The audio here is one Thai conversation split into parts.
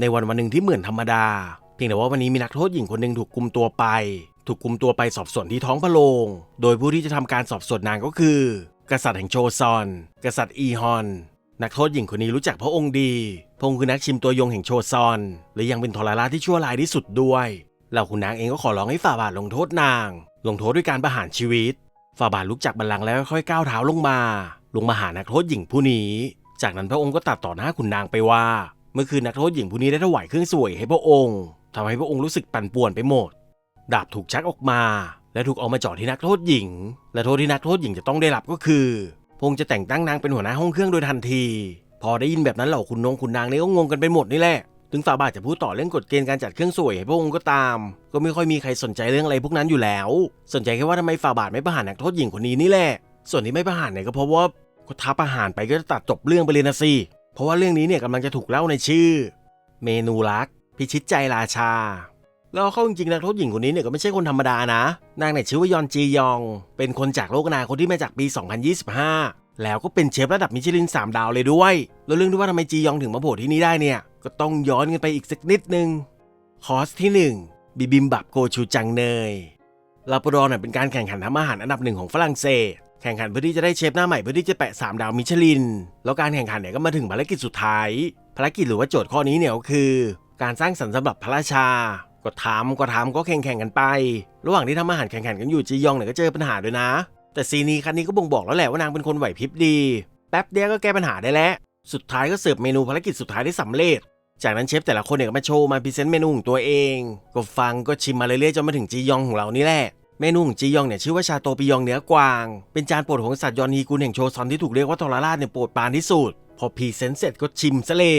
ในวันวันหนึ่งที่เหมือนธรรมดา เพียงแต่ว่าวันนี้มีนักโทษหญิงคนหนึ่งถูกกุมตัวไป ถูกกุมตัวไปสอบสวนที่ท้องพระโรงโดยผู้ที่จะทำการสอบสวนนางก็คือ กษัตริย์แห่งโชซอน กษัตริย์อีฮอน นักโทษหญิงคนนี้รู้จักพระองค์ดี พระองค์คือนักชิมตัวยงแห่งโชซอน และยังเป็นทรราชที่ชั่วร้ายที่สุดด้วยเหล่าขุนนางเองก็ขอร้องให้ฝ่าบาทลงโทษนาง ลงโทษด้วยการประหารชีวิต ฝ่าบาทลุกจากบัลลังก์แล้วค่อยก้าวเท้าลงมา ลงมาหานักโทษหญิงผู้นี้ จากนั้นพระองค์ก็ตัดต่อหน้าขุนนางไปว่า เมื่อคืนนักโทษหญิงผู้นี้ได้ถวายเครื่องสวยให้พระองค์ทำให้พระองค์รู้สึกปั่นป่วนไปหมด ดาบถูกชักออกมา และถูกเอามาจ่อที่นักโทษหญิง และโทษที่นักโทษหญิงจะต้องได้รับก็คือพระองค์จะแต่งตั้งนางเป็นหัวหน้าห้องเครื่องโดยทันที พอได้ยินแบบนั้นเหล่าคุณนงคุณนางนี่ก็งงกันไปหมดนี่แหละ ถึงฝ่าบาทจะพูดต่อเรื่องกฎเกณฑ์การจัดเครื่องสวยให้พระองค์ก็ตาม ก็ไม่ค่อยมีใครสนใจเรื่องอะไรพวกนั้นอยู่แล้ว สนใจแค่ว่าทำไมฝ่าบาทไม่ประหารนักโทษหญิงคนนี้นี่แหละ ส่วนที่ไม่ประหารเนี่ยก็เพราะว่าก็ท้าประหารไปก็จะตัดจบเรื่องไปเลยนะสิ เพราะว่าเรื่องนี้เนี่ยกำลังจะถูกเล่าในชื่อ เมนูรัก พิชิตใจราชา แล้วเข้าจริงๆนักโทษหญิงคนนี้เนี่ยก็ไม่ใช่คนธรรมดานะ นางเนี่ยชื่อว่ายอนจียอง เป็นคนจากโลกนาคตที่มาจากปี 2025 แล้วก็เป็นเชฟระดับมิชลิน 3 ดาวเลยด้วย แล้วเรื่องที่ว่าทำไมจียองถึงมาโผล่ที่นี่ได้เนี่ย ก็ต้องย้อนกันไปอีกสักนิดนึง คอร์สที่ 1 บิบิมบับโกชูจังเนยลาปรอนเนี่ยเป็นการแข่งขันทำอาหารอันดับหนึ่งของฝรั่งเศส แข่งขันเพื่อที่จะได้เชฟหน้าใหม่เพื่อที่จะแปะ 3 ดาวมิชลิน แล้วการแข่งขันเนี่ยก็มาถึงภารกิจสุดท้าย ภารกิจหรือว่าโจทย์ข้อนี้เนี่ยก็คือ การสร้างสรรค์สำหรับพระราชา ก็ทำก็ทำก็แข่งแข่งกันไป ระหว่างที่ทำอาหารแข่งขันกันอยู่จียองเนี่ยก็เจอปัญหาด้วยนะ แต่ซีนีคันนี้ก็บ่งบอกแล้วแหละว่านางเป็นคนไหวพริบดี แป๊บเดียวก็แก้ปัญหาได้แล้ว สุดท้ายก็เสิร์ฟเมนูภารกิจสุดท้ายได้สำเร็จ จากนั้นเชฟแต่ละคนเนี่ยก็มาโชว์มาพรีเซนต์เมนูของตัวเอง ก็ฟังก็ชิมมาเรื่อยๆจนมาถึงจียองของเรานี่แหละ เมนูของจียองเนี่ยชื่อว่าชาโตปิยองเนื้อกวาง เป็นจานโปรดของสัตว์ยอนีกุนแห่งโชซอนที่ถูกเรียกว่าทรราชเนี่ยโปรดปานที่สุด พอพรีเซนต์เสร็จก็ชิมซะเลย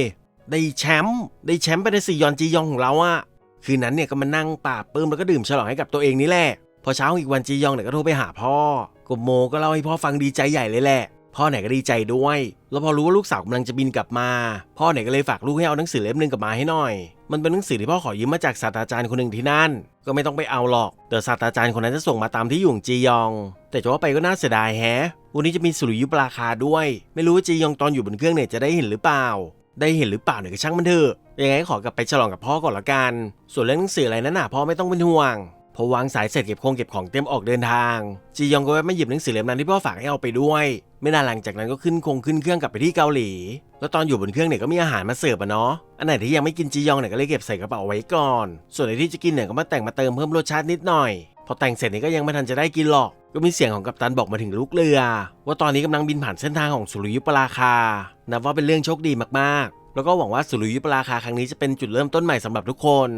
ได้แชมป์ได้แชมป์ไปในสี่ยอนจียองของเราอะคืนนั้นเนี่ยก็มานั่งปราบปลื้มแล้วก็ดื่มฉลองให้กับตัวเองนี่แหละ พอเช้าอีกวันจียองเนี่ยก็โทรไปหาพ่อกบโมก็เล่าให้พ่อฟังดีใจใหญ่เลยแหละ พ่อเนี่ยก็ดีใจด้วย แล้วพอรู้ว่าลูกสาวกำลังจะบินกลับมา พ่อเนี่ยก็เลยฝากลูกให้เอาหนังสือเล่มหนึงกลับมาให้หน่อย มันเป็นหนังสือที่พ่อขอยืมมาจากศาสตราจารย์คนหนึ่งที่นั่น ก็ไม่ต้องไปเอาหรอก เดี๋ยวศาสตราจารย์คนนั้นจะส่งมาตามที่อยู่ของจียอง แต่จะว่าไปก็น่าเสียดายแฮะ วันนี้จะมีสุริยุปราคาด้วย ไม่รู้ว่าจียองตอนอยู่บนเครื่องเนี่ยจะได้เห็นหรือเปล่า ได้เห็นหรือเปล่าเนี่ยก็ช่างมันเถอะ ยังไงขอกลับไปฉลองกับพ่อก่อนละกัน ส่วนเรื่องหนังสืออะไรนั้นน่ะพ่อไม่ต้องเป็นห่วง พอวางสายเสร็จเก็บคงเก็บของเตรียมออกเดินทาง จียองก็แวะมาหยิบหนังสือเล่มนั้นที่พ่อฝากให้เอาไปด้วย ไม่นานหลังจากนั้นก็ขึ้นคงขึ้นเครื่องกลับไปที่เกาหลี แล้วตอนอยู่บนเครื่องเนี่ยก็มีอาหารมาเสิร์ฟอะเนาะ อันไหนที่ยังไม่กินจียองเนี่ยก็เลยเก็บใส่กระเป๋าไว้ก่อน ส่วนไหนที่จะกินเนี่ยก็มาแต่งมาเติมเพิ่มรสชาตินิดหน่อย พอแต่งเสร็จนี่ก็ยังไม่ทันจะได้กินหรอก ก็มีเสียงของกัปตันบอกมาถึงลูกเรือ ว่าตอนนี้กำลังบินผ่านเส้นทางของสุริยุปราคา นับว่าเป็นเรื่องโชคดีมากๆ แล้วก็หวังว่าสุริยุปราคาครั้งนี้จะเป็นจุดเริ่มต้นใหม่สำหรับทุกคน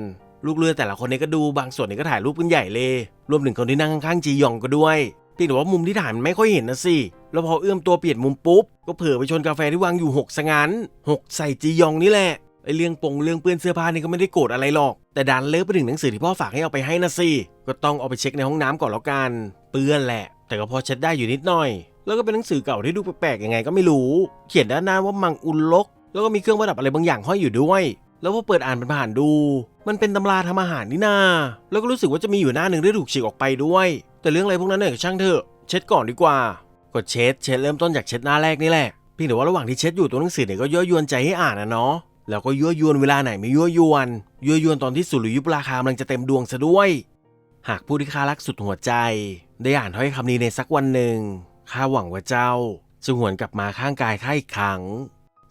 ลูกเรือแต่ละคนเนี่ยก็ดูบางส่วนเนี่ยก็ถ่ายรูปกันใหญ่เลย รวมถึงคนที่นั่งข้างๆจียองก็ด้วยเพียงแต่ว่ามุมที่ถ่ายมันไม่ค่อยเห็นนะสิ แล้วพอเอื้อมตัวเปลี่ยนมุมปุ๊บ ก็เผลอไปชนกาแฟที่วางอยู่หกซะงั้นหกใส่จียองนี่แหละไอเรื่องปงเรื่องเปื้อนเสื้อผ้านี่ก็ไม่ได้โกรธอะไรหรอก แต่ดันเลิกไปถึงหนังสือที่พ่อฝากให้เอาไปให้นะสิก็ต้องเอาไปเช็คในห้องน้ำก่อนแล้วกัน เปื้อนแหละ แต่ก็พอเช็ดได้อยู่นิดหน่อย แล้วก็เป็นหนังสือเก่าที่ดูแปลกๆยังไงก็ไม่รู้ เขียนด้านหน้าว่ามังอุลลกแล้วก็มีเครื่องประดับอะไรบางอย่างห้อยอยู่ด้วย แล้วพอเปิดอ่านเป็นผ่านดู มันเป็นตำราทำอาหารนี่นา แล้วก็รู้สึกว่าจะมีอยู่หน้าหนึ่งที่ถูกฉีกออกไปด้วย แต่เรื่องอะไรพวกนั้นเนี่ยก็ช่างเถอะเช็ดก่อนดีกว่า ก็เช็ดเช็ดเริ่มต้นจากเช็ดหน้าแรกนี่แหละเพียงแต่ว่าระหว่างที่เช็ดอยู่ตัวหนังสือเนี่ยก็ยั่วยวนใจให้อ่านนะเนาะแล้วก็ยั่วยวนเวลาไหนไม่ยั่วยวนยั่วยวนตอนที่สุริยุปราคากำลังจะเต็มดวงซะด้วย หากผู้ที่ข้ารักสุดหัวใจ ได้อ่านถ้อยคำนี้ในสักวันหนึ่งข้าหวังว่าเจ้าจะหวนกลับมาข้างกายข้าอีกครั้ง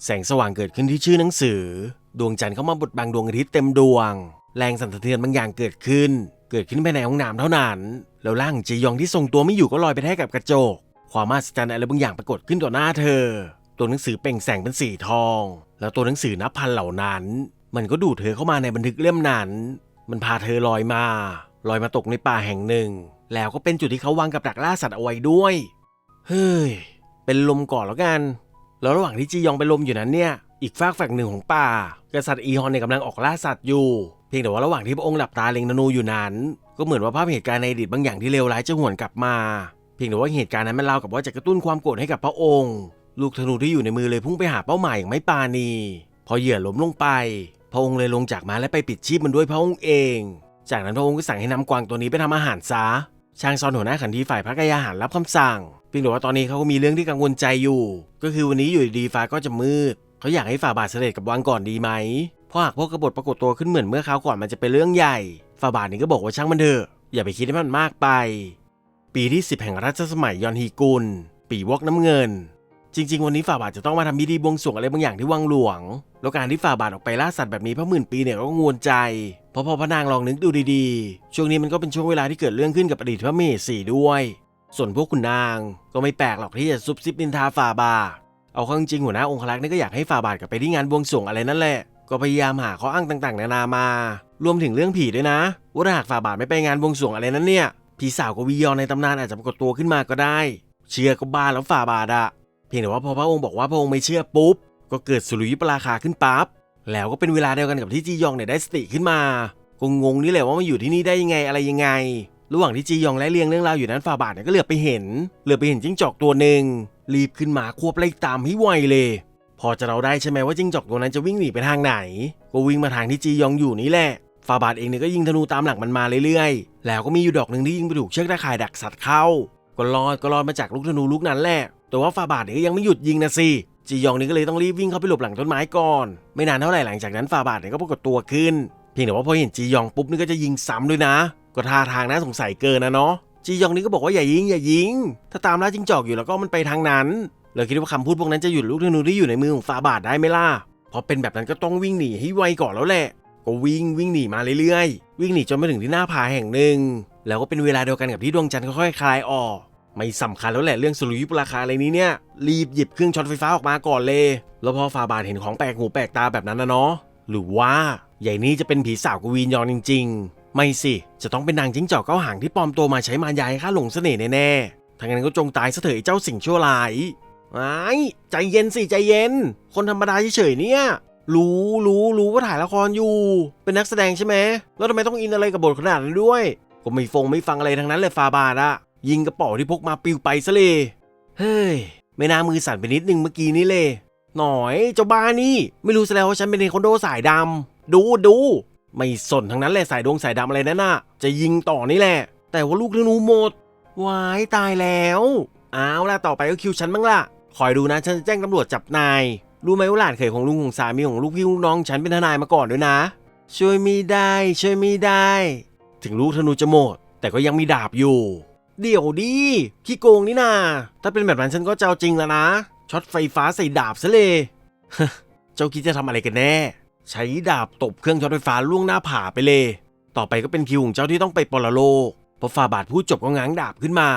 แสงสว่างเกิดขึ้นที่ชื่อหนังสือ ดวงจันทร์เข้ามาบดบังดวงอาทิตย์เต็มดวง แรงสั่นสะเทือนบางอย่างเกิดขึ้น เกิดขึ้นภายในห้องน้ำเท่านั้นแล้วร่างจียองที่ทรงตัวไม่อยู่ก็ลอยไปแทกกับกระจก ความมหัศจรรย์อะไรบางอย่างปรากฏขึ้นต่อหน้าเธอ ตัวหนังสือเปล่งแสงเป็นสีทอง แล้วตัวหนังสือนับพันเหล่านั้น มันก็ดูดเธอเข้ามาในบันทึกเล่มนั้น มันพาเธอลอยมา ลอยมาตกในป่าแห่งหนึ่ง แล้วก็เป็นจุดที่เขาวางกับดักล่าสัตว์เอาไว้ด้วย เฮ้ย เป็นลมก่อนแล้วกัน แล้วระหว่างที่จียองเป็นลมอยู่นั้นเนี่ย อีกฝากฝั่งหนึ่งของป่า กษัตริย์อีฮอนเนี่ยกำลังออกล่าสัตว์อยู่ เพียงแต่ว่าระหว่างที่พระองค์หลับตาเล็งธนูอยู่นั้น ก็เหมือนว่าภาพเหตุการณ์ในอดีตบางอย่างที่เลวร้ายจะหวนกลับมา เพียงแต่ว่าเหตุการณ์นั้นมันราวกับว่าจะกระตุ้นความโกรธให้กับพระองค์ ลูกธนูที่อยู่ในมือเลยพุ่งไปหาเป้าหมายอย่างไม่ปาณี พอเหยื่อล้มลงไป พระองค์เลยลงจากม้าและไปปิดชีพมันด้วยพระองค์เอง จากนั้นพระองค์ก็สั่งให้นำกวางตัวนี้ไปทำอาหารซะ ช่างซอนหัวหน้าขันทีฝ่ายพระกายาหารรับคำสั่งเพียงแต่ว่าตอนนี้เขาก็มีเรื่องที่กังวลใจอยู่ ก็คือวันนี้อยู่ดีฟ้าก็จะมืด เขาอยากให้ฝ่าบาทเสด็จกับวังก่อนดีไหมเพราะหากพวกกบฏปรากฏตัวขึ้นเหมือนเมื่อคราวก่อนมันจะเป็นเรื่องใหญ่ ฝ่าบาทนี่ก็บอกว่าช่างมันเถอะอย่าไปคิดให้มันมากไป ปีที่ 10 แห่งรัชสมัยยอนฮีกุล ปีวอกน้ำเงิน จริง ๆ วันนี้ฝ่าบาทจะต้องมาทำพิธีบวงสรวงอะไรบางอย่างที่วังหลวง แล้วการที่ฝ่าบาทออกไปล่าสัตว์แบบนี้เพระหมื่นปีเนี่ยก็งวนใจ เพราะพอพระนางลองนึกดูดีๆ ช่วงนี้มันก็เป็นช่วงเวลาที่เกิดเรื่องขึ้นกับอดีตพระเมสีด้วย ส่วนพวกคุณนางก็ไม่แปลกหรอกที่จะซุบซิบนินทาฝ่าบาท เอาเข้าจริงหัวหน้าองครักษ์นี่ก็อยากให้ฝ่าบาทกลับไปที่งานบวงสรวงอะไรนั่นแหละ ก็พยายามหาข้ออ้างต่างๆ นานา มา รวมถึงเรื่องผีด้วยนะ ว่าถ้าหากฝ่าบาทไม่ไปงานบวงสรวงอะไรนั้นเนี่ย ผีสาวกวียอนในตำนานอาจจะปรากฏตัวขึ้นมาก็ได้ เชื่อก็บ้าแล้วฝ่าบาทอะ เพียงแต่ว่าพอพระองค์บอกว่าพระองค์ไม่เชื่อปุ๊บ ก็เกิดสุริยุปราคาขึ้นปั๊บ แล้วก็เป็นเวลาเดียวกันกับที่จียองเนี่ยได้สติขึ้นมาก็งงนี่แหละว่ามาอยู่ที่นี่ได้ยังไงอะไรยังไง ระหว่างที่จียองและเลียงเรื่องราวอยู่นั้นฝ่าบาทเนี่ยก็เหลือบไปเห็น เหลือบไปเห็นจิ้งจอกตัวหนึ่งรีบขึ้นมาควบไล่ตามให้ไวเลย พอจะเราได้ใช่ไหมว่าจิ้งจอกตัวนั้นจะวิ่งหนีไปทางไหน ก็วิ่งมาทางที่จียองอยู่นี่แหละฟาบาทเองเนี่ยก็ยิงธนูตามหลังมันมาเรื่อยๆ แล้วก็มีอยู่ดอกหนึ่งที่ยิงไปถูกเชือกตะข่ายดักสัตว์เข้า ก็รอดก็รอดมาจากลูกธนูลูกนั้นแหละ แต่ว่าฟาบาทเนี่ยก็ยังไม่หยุดยิงนะสิจียองนี่ก็เลยต้องรีบวิ่งเข้าไปหลบหลังต้นไม้ก่อน ไม่นานเท่าไหร่หลังจากนั้นฟาบาทเนี่ยก็ปรากฏตัวขึ้น เพียงแต่ว่าพอเห็นจียองปุ๊บนี่ก็จะยิงซ้ำด้วยนะ ก็ท่าทางน่าสงสัยเกินนะเนาะจียองนี่ก็บอกว่าอย่ายิงอย่ายิง ถ้าตามล่าจิ้งจอกอยู่แล้วก็มันไปทางนั้นเราคิดว่าคำพูดพวกนั้นจะหยุดลูกธนูที่อยู่ในมือของฟาบาทได้ไหมล่ะพอเป็นแบบนั้นก็ต้องวิ่งหนีให้ไวก่อนแล้วแหละ ก็วิ่งวิ่งหนีมาเรื่อยๆ วิ่งหนีจนมาถึงที่หน้าผาแห่งหนึ่ง แล้วก็เป็นเวลาเดียวกันกับที่ดวงจันทร์ค่อยๆคลายออก ไม่สำคัญแล้วแหละเรื่องสุริยุปราคาอะไรนี้เนี่ย รีบหยิบเครื่องช็อตไฟฟ้าออกมาก่อนเลย แล้วพอฟาบาทเห็นของแปลกหูแปลกตาแบบนั้นนะเนาะหรือว่าใหญ่นี้จะเป็นผีสาวกวีนยอนจริง ๆ ไม่สิ จะต้องเป็นนางจิ้งจอกเก้าหางที่ปลอมตัวมาใช้มารยาให้ข้าหลงเสน่ห์แน่ๆทางนั้นก็จงตายซะเถอะเจ้าสิ่งชั่วร้ายไอ้ใจเย็นสิใจเย็น คนธรรมดาเฉยๆเนี่ยรู้รู้รู้ว่าถ่ายละครอยู่ เป็นนักแสดงใช่ไหมแล้วทำไมต้องอินอะไรกับบทขนาดนั้นด้วย ก็ไม่ฟงไม่ฟังอะไรทั้งนั้นเลยฟาบาดอะ ยิงกระเป๋าที่พกมาปิวไปซะเลยเฮ้ยไม่น่ามือสั่นไปนิดนึงเมื่อกี้นี้เลย หน่อยเจ้าบ้านี่ ไม่รู้ซะแล้วว่าฉันเป็นเนคอนโดสายดำดูดูไม่สนทั้งนั้นแหละสายดวงสายดำอะไรนั่นน่ะ จะยิงต่อนี่แหละ แต่ว่าลูกธนูหมดวายตายแล้วเอาล่ะต่อไปก็คิวฉันบ้างล่ะคอยดูนะฉันจะแจ้งตำรวจจับนาย รู้ไหมว่าหลานเขยของลุงของสามีของลูกพี่ลูกน้องฉันเป็นทนายมาก่อนด้วยนะ ช่วยไม่ได้ ช่วยไม่ได้ ถึงลูกธนูจะหมด แต่ก็ยังมีดาบอยู่ เดี๋ยวดิขี้โกงนี่นา ถ้าเป็นแบบนั้นฉันก็จะเอาจริงแล้วนะ ช็อตไฟฟ้าใส่ดาบซะเลย เจ้าคิดจะทำอะไรกันแน่ ใช้ดาบตบเครื่องช็อตไฟฟ้าล่วงหน้าผาไปเลย ต่อไปก็เป็นคิวของเจ้าที่ต้องไปปรโลกพอฝ่าบาทพูดจบก็ง้างดาบขึ้นมา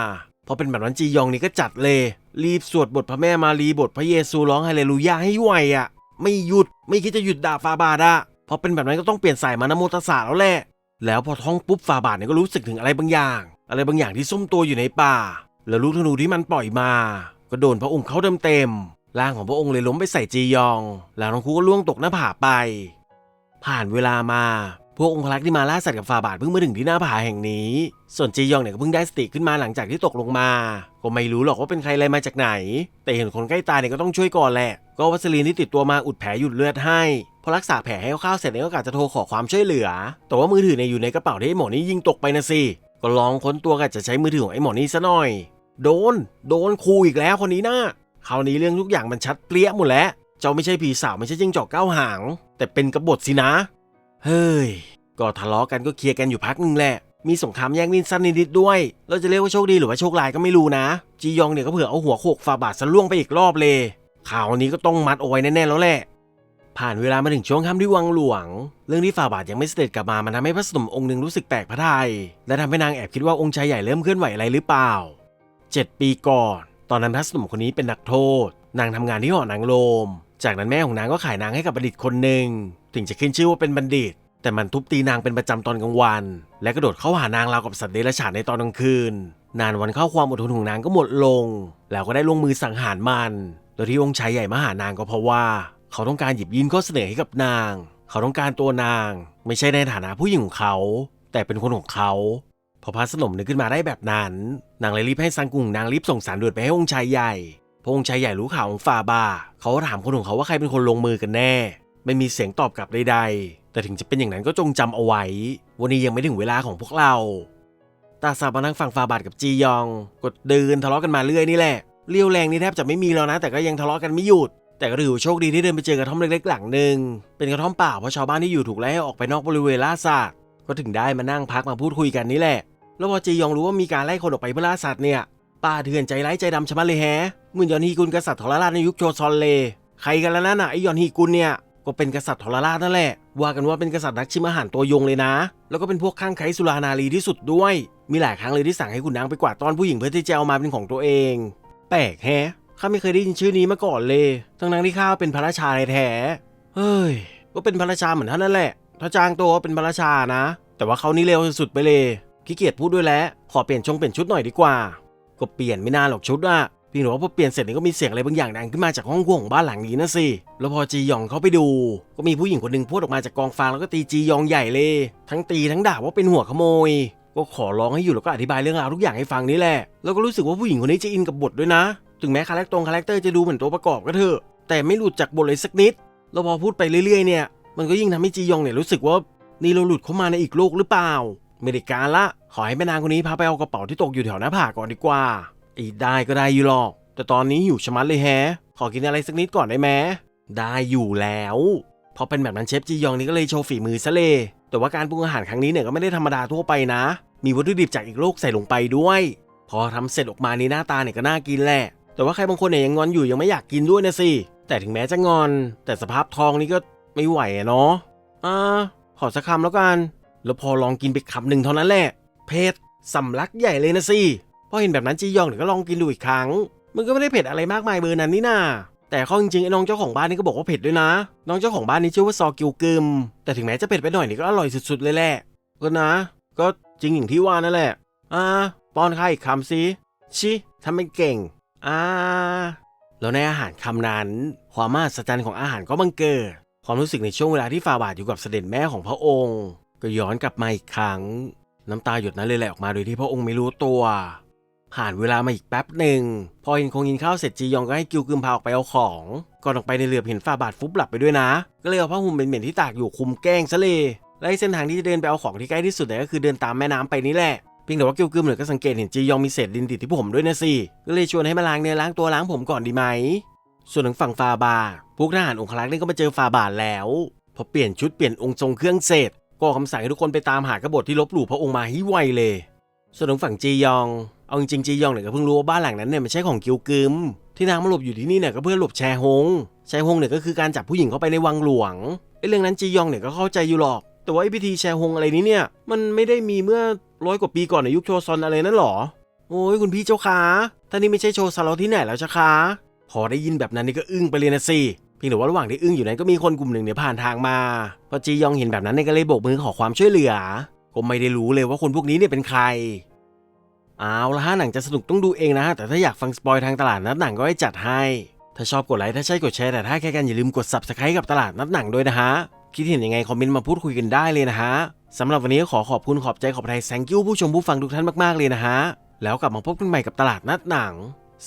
พอเป็นแบบนั้นจียองนี่ก็จัดเลย รีบสวดบทพระแม่มารีบทพระเยซูร้องฮาเลลูยาให้ไวอะ ไม่หยุดไม่คิดจะหยุดด่าฟาบาทอะพอเป็นแบบนั้นก็ต้องเปลี่ยนสายมานโมตสสะแล้วแหละแล้วพอท่องปุ๊บฟาบาทเนี่ยก็รู้สึกถึงอะไรบางอย่าง อะไรบางอย่างที่ซุ่มตัวอยู่ในป่า แล้วลูกธนูที่มันปล่อยมา ก็โดนพระองค์เข้าเต็มๆร่างของพระองค์เลยล้มไปใส่จียอง แล้วทั้งคู่ก็ล่วงตกหน้าผาไป ผ่านเวลามาพวกองครักษ์ที่มาล่าสัตว์กับฟาบาทเพิ่งมาถึงที่หน้าผาแห่งนี้ ส่วนจียองเนี่ยก็เพิ่งได้สติขึ้นมาหลังจากที่ตกลงมา ก็ไม่รู้หรอกว่าเป็นใครอะไรมาจากไหน แต่เห็นคนใกล้ตายเนี่ยก็ต้องช่วยก่อนแหละ ก็วัสลีนที่ติดตัวมาอุดแผลหยุดเลือดให้ พอรักษาแผลให้คร่าวๆเสร็จเนี่ยก็กะจะโทรขอความช่วยเหลือ แต่ว่ามือถือเนี่ยอยู่ในกระเป๋าที่หมอนี่ยิงตกไปนะสิ ก็ลองค้นตัวกะจะใช้มือถือของไอ้หมอนี่ซะหน่อย โดน โดนครูอีกแล้วคนนี้นะคราวนี้เรื่องทุกอย่างมันชัดเปรี้ยหมดแล้ว เจ้าไม่ใช่ผีสาวไม่ใช่จิ้งจอกเก้าหาง แต่เป็นกบฏสินะ เฮ้ย ก็ทะเลาะกันก็เคลียร์กันอยู่พักหนึ่งแหละ มีสงครามแย่งมินสั้นนิดๆด้วย เราจะเรียกว่าโชคดีหรือว่าโชคร้ายก็ไม่รู้นะ จียองเนี่ยก็เผื่อเอาหัวโขกฟาบาทซะล่วงไปอีกรอบเลยข่าวนี้ก็ต้องมัดเอาไว้แน่ๆแล้วแหละ ผ่านเวลามาถึงช่วงค่ำที่วังหลวง เรื่องที่ฟาบาทยังไม่เสด็จกลับมามันทำให้พระสนมองค์หนึ่งรู้สึกแปลกพระทัยและทำให้นางแอบคิดว่าองค์ชายใหญ่เริ่มเคลื่อนไหวอะไรหรือเปล่าเจ็ดปีก่อน ตอนนั้นพระสนมคนนี้เป็นนักโทษ นางทำงานที่หอนางโลม จากนั้นแม่ของนางก็ขายนางให้กับบัณฑิตคนหนึ่งถึงจะขึ้นชื่อว่าเป็นบัณฑิต แต่มันทุบตีนางเป็นประจำตอนกลางวัน และกระโดดเข้าหานางราวกับสัตว์เดรัจฉานในตอนกลางคืน นานวันเข้าความอดทนของนางก็หมดลง แล้วก็ได้ลงมือสังหารมัน โดยที่องค์ชายใหญ่มาหานางก็เพราะว่า เขาต้องการหยิบยื่นข้อเสนอให้กับนาง เขาต้องการตัวนาง ไม่ใช่ในฐานะผู้หญิงของเขา แต่เป็นคนของเขา พอพระสนมนึกขึ้นมาได้แบบนั้น นางเลยรีบให้ซังกุงนางรีบส่งสารด่วนไปให้องค์ชายใหญ่พอองค์ชายใหญ่รู้ข่าวของฟาบา เขาถามคนของเขาว่าใครเป็นคนลงมือกันแน่ ไม่มีเสียงตอบกลับใดๆ แต่ถึงจะเป็นอย่างนั้นก็จงจำเอาไว้ วันนี้ยังไม่ถึงเวลาของพวกเราตาซาบมานั่งฟังฟาบาทกับจียอง กดเดินทะเลาะกันมาเรื่อยนี่แหละ เรียวแรงนี่แทบจะไม่มีแล้วนะ แต่ก็ยังทะเลาะกันไม่หยุด แต่ก็ถือว่โชคดีที่เดินไปเจอกระท่อมเล็กๆหลังหนึ่งเป็นกระท่อมเปล่าเพราะชาวบ้านที่อยู่ถูกไล่ให้ออกไปนอกบริเวณล่าสัตว์ก็ถึงได้มานั่งพักมาพูดคุยกันนี่แหละ แล้วพอจียองรู้ว่ามีการไล่คนออกไปเพื่อล่าสัตว์เนี่ยป้าเถื่อนใจร้ายใจดำชะมัดเลยแฮะมือนยอนฮีกุลกษัตริย์ทรราชในยุคโจซอนเล ใครกันแล้วนั่นน่ะไอยอนฮีกุลเนี่ยก็เป็นกษัตริย์ทรราชนั่นแหละ ว่ากันว่าเป็นกษัตริย์นักชิมอาหารตัวยงเลยนะ แล้วก็เป็นพวกข้างไคสุรานารีที่สุดด้วย มีหลายครั้งเลยที่สั่งให้คุณนางไปกวาดต้อนผู้หญิงเพื่อที่จะเอามาเป็นของตัวเอง แปลกแฮะ ข้าไม่เคยได้ยินชื่อนี้มาก่อนเลย ทั้งนั้นที่ข้าเป็นพระราชาแท้เฮ้ย ก็เป็นพระราชาเหมือนท่านนั่นแหละ ถ้าจ้างตัวเป็นพระราชานะ แต่ว่าเขานี่เร็วสุดๆไปเลย ขี้เกียจพูดด้วยแล้ว ขอเปลี่ยนชงเปลี่ยนชุดหน่อยดีกว่า ก็เปลี่ยนไม่นานหรอกชุดอะเพียงแต่ว่าพอเปลี่ยนเสร็จนี่ก็มีเสียงอะไรบางอย่างดังขึ้นมาจากห้องวงบ้านหลังนี้นะสิ แล้วพอจียองเขาไปดู ก็มีผู้หญิงคนหนึ่งพูดออกมาจากกองฟางแล้วก็ตีจียองใหญ่เลย ทั้งตีทั้งด่าว่าเป็นหัวขโมย ก็ขอร้องให้อยู่แล้วก็อธิบายเรื่องราวทุกอย่างให้ฟังนี่แหละ แล้วก็รู้สึกว่าผู้หญิงคนนี้จะอินกับบทด้วยนะ ถึงแม้คาแรคตรงคาแรคเตอร์จะดูเหมือนตัวประกอบก็เถอะ แต่ไม่หลุดจากบทเลยสักนิด แล้วพอพูดไปเรื่อยๆเนี่ย มันก็ยิ่งทำให้จียองเนี่ยรู้สึกว่านี่เราหลุดเข้ามาในอีกโลกหรือเปล่าไม่ได้การละ ขอให้แม่นางคนนี้พาไปเอากระเป๋าที่ตกอยู่แถวหน้าผากก่อนดีกว่าอีได้ก็ได้อยู่หรอก แต่ตอนนี้หิวชะมัดเลยแฮะ ขอกินอะไรสักนิดก่อนได้ไหมได้อยู่แล้วพอเป็นแบบนั้นเชฟจียองนี่ก็เลยโชว์ฝีมือซะเลย แต่ว่าการปรุงอาหารครั้งนี้เนี่ยก็ไม่ได้ธรรมดาทั่วไปนะ มีวัตถุดิบจากอีกโลกใส่ลงไปด้วย พอทำเสร็จออกมานี่หน้าตาเนี่ยก็น่ากินแหละ แต่ว่าใครบางคนเนี่ยยังงอนอยู่ยังไม่อยากกินด้วยนะสิ แต่ถึงแม้จะงอน แต่สภาพทองนี่ก็ไม่ไหวอะเนาะ อ่า ขอสักคำแล้วกัน แล้วพอลองกินไปคำหนึ่งเท่านั้นแหละเผ็ดสำลักใหญ่เลยนะสิ พอเห็นแบบนั้นจียองเนี่ยก็ลองกินดูอีกครั้ง มันก็ไม่ได้เผ็ดอะไรมากมายเบอร์นั้นนี่นาแต่ข้อจริงๆไอ้น้องเจ้าของบ้านนี่ก็บอกว่าเผ็ดด้วยนะ น้องเจ้าของบ้านนี่ชื่อว่าซอกิวกึม แต่ถึงแม้จะเผ็ดไปหน่อยนี่ก็อร่อยสุดๆเลยแหละ ก็นะ ก็จริงอย่างที่ว่านั่นแหละ อ่า ป้อนข้าอีกคำสิ ชิทำเป็นเก่ง อ่า แล้วในอาหารคำนั้น ความมหัศจรรย์ของอาหารก็บังเกิด ความรู้สึกในช่วงเวลาที่ฟาบาทอยู่กับเสด็จแม่ของพระองค์ ก็ย้อนกลับมาอีกครั้ง น้ำตาหยดนั้นเลยไหลออกมาโดยที่พระองค์ไม่รู้ตัว ผ่านเวลามาอีกแป๊บหนึ่ง พอเห็นคงกินข้าวเสร็จจียองก็ให้กิวกึมพาออกไปเอาของ ก่อนออกไปในเรือเห็นฟาบาทฟุบหลับไปด้วยนะ ก็เลยเอาผ้าห่มเหม็นๆที่ตากอยู่คลุมแกล้งซะเลยและเส้นทางที่จะเดินไปเอาของที่ใกล้ที่สุดเนี่ยก็คือเดินตามแม่น้ำไปนี่แหละ เพียงแต่ว่ากิวกึมเนี่ยก็สังเกตเห็นจียองมีเศษดินติดที่ผมด้วยนะสิ ก็เลยชวนให้มาล้างเนื้อล้างตัวล้างผมก่อนดีไหม ส่วนทางฝั่งฟาบา พวกทหารองครักษ์นี่ก็มาเจอฟาบาแล้ว พอเปลี่ยนชุดเปลี่ยนองค์ทรงเครื่องเสร็จ ก็คำสั่งให้ทุกคนไปตามหากบฏที่ลบหลู่พระองค์มาให้ไวเลย ส่วนทางฝั่งจียอง เอาจริงๆจียองเนี่ยก็เพิ่งรู้ว่าบ้านหลังนั้นเนี่ยไม่ใช่ของกิวกึมที่นางมาหลบอยู่ที่นี่เนี่ยก็เพื่อหลบแชฮงแชฮงเนี่ยก็คือการจับผู้หญิงเข้าไปในวังหลวงไอ้เรื่องนั้นจียองเนี่ยก็เข้าใจอยู่หรอก แต่ว่าไอ้พิธีแชฮงอะไรนี้เนี่ยมันไม่ได้มีเมื่อ ร้อยกว่าปีก่อนในยุคโชซอนอะไรนั่นหรอ โอ้ยคุณพี่เจ้าขาท่านนี่ไม่ใช่โชซอนเราที่ไหนแล้วจ้าคะพอได้ยินแบบนั้นนี่ก็อึ้งไปเลยนะสิเพียงแต่ว่าระหว่างที่อึ้งอยู่นั้นก็มีคนกลุ่มหนึ่งเนี่ยผ่านทางมา พอจียองเห็นแบบนั้นเนี่ยก็เลยโบกมือขอความช่วยเหลือ ก็ไม่ได้รู้เลยว่าคนพวกนี้เนี่ยเป็นใคร เอาละฮะหนังจะสนุกต้องดูเองนะฮะ แต่ถ้าอยากฟังสปอยทางตลาดนัดหนังก็ให้จัดให้ ถ้าชอบกดไลค์ถ้าใช่กดแชร์แต่ถ้าแค่กันอย่าลืมกด subscribe กับตลาดนัดหนังด้วยนะฮะ คิดเห็นยังไงคอมเมนต์มาพูดคุยกันได้เลยนะฮะ สำหรับวันนี้ขอขอบคุณขอบใจขอบใจแซงกิ้วผู้ชมผู้ฟังทุกท่านมากๆเลยนะฮะ แล้วกลับมาพบกันใหม่กับตลาดนัดหนัง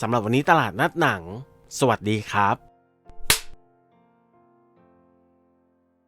สำหรับวันนี้ตลาดนัดหนัง สวัสดีครับ